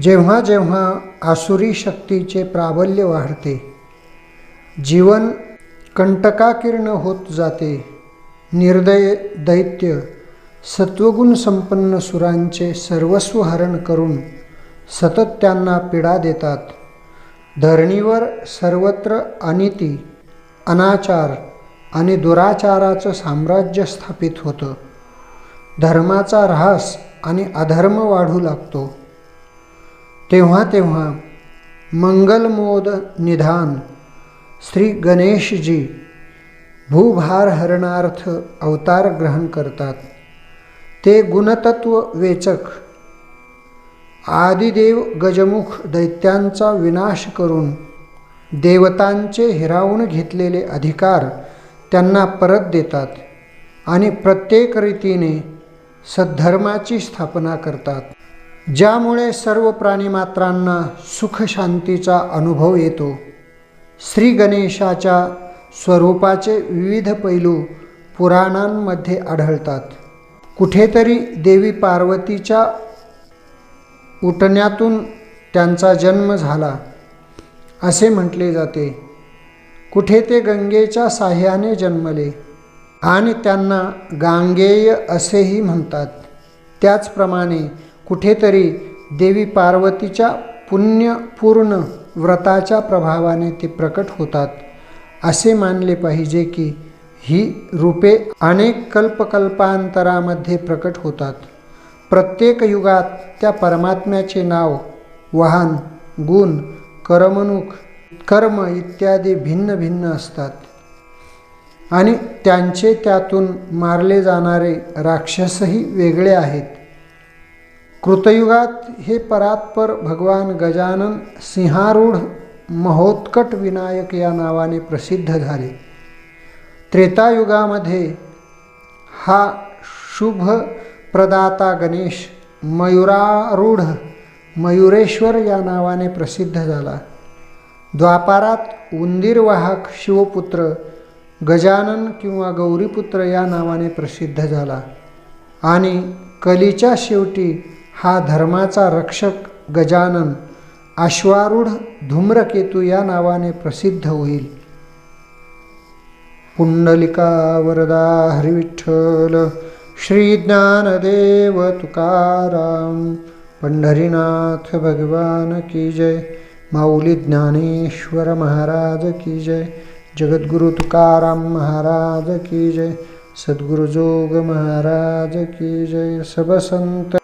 जेव्हा जेव्हा आसुरी शक्तीचे प्राबल्य वाढते जीवन कंटकाकीर्ण होत जाते निर्दय दैत्य सत्वगुण संपन्न सुरांचे सर्वस्व हरण करून सतत त्यांना पीडा देतात. धरणीवर सर्वत्र अनिती अनाचार आणि दुराचाराचं साम्राज्य स्थापित होतं. धर्माचा ऱ्हास आणि अधर्म वाढू लागतो. तेव्हा तेव्हा मंगलमोद निधान श्री गणेशजी भूभार हरणार्थ अवतार ग्रहण करतात. ते गुणतत्व वेचक आदिदेव गजमुख दैत्यांचा विनाश करून देवतांचे हिरावून घेतलेले अधिकार त्यांना परत देतात आणि प्रत्येक रीतीने सद्धर्माची स्थापना करतात. ज्यामुळे सर्व प्राणीमात्रांना सुखशांतीचा अनुभव येतो. श्री गणेशाच्या स्वरूपाचे विविध पैलू पुराणांमध्ये आढळतात. कुठेतरी देवी पार्वतीच्या उठण्यातून त्यांचा जन्म झाला असे म्हटले जाते. कुठे ते गंगेच्या साह्याने जन्मले आणि त्यांना गांगेय असेही म्हणतात. त्याचप्रमाणे कुठेतरी देवी पार्वतीच्या पुण्यपूर्ण व्रताच्या प्रभावाने ते प्रकट होतात. असे मानले पाहिजे की ही रूपे अनेक कल्पकल्पांतरामध्ये प्रकट होतात. प्रत्येक युगात त्या परमात्म्याचे नाव वाहन गुण करमणूक कर्म इत्यादी भिन्न भिन्न असतात. आणि त्यांचे त्यातून मारले जाणारे राक्षसही वेगळे आहेत. कृतयुगात हे परात्पर भगवान गजानन सिंहारूढ महोत्कट विनायक या नावाने प्रसिद्ध झाले. त्रेतायुगामध्ये हा शुभ प्रदाता गणेश मयुरारूढ मयुरेश्वर या नावाने प्रसिद्ध झाला. द्वापारात उंदीरवाहक शिवपुत्र गजानन किंवा गौरीपुत्र या नावाने प्रसिद्ध झाला. आणि कलीच्या शेवटी हा धर्माचा रक्षक गजानन अश्वारूढ धूम्रकेतू या नावाने प्रसिद्ध होईल. पुंडलिका वरदा हरिविठ्ठल श्री ज्ञानदेव तुकाराम पंढरीनाथ भगवान की जय माऊली ज्ञानेश्वर महाराज की जय जगद्गुरु तुकाराम महाराज की जय सद्गुरु जोग महाराज की जय सब संत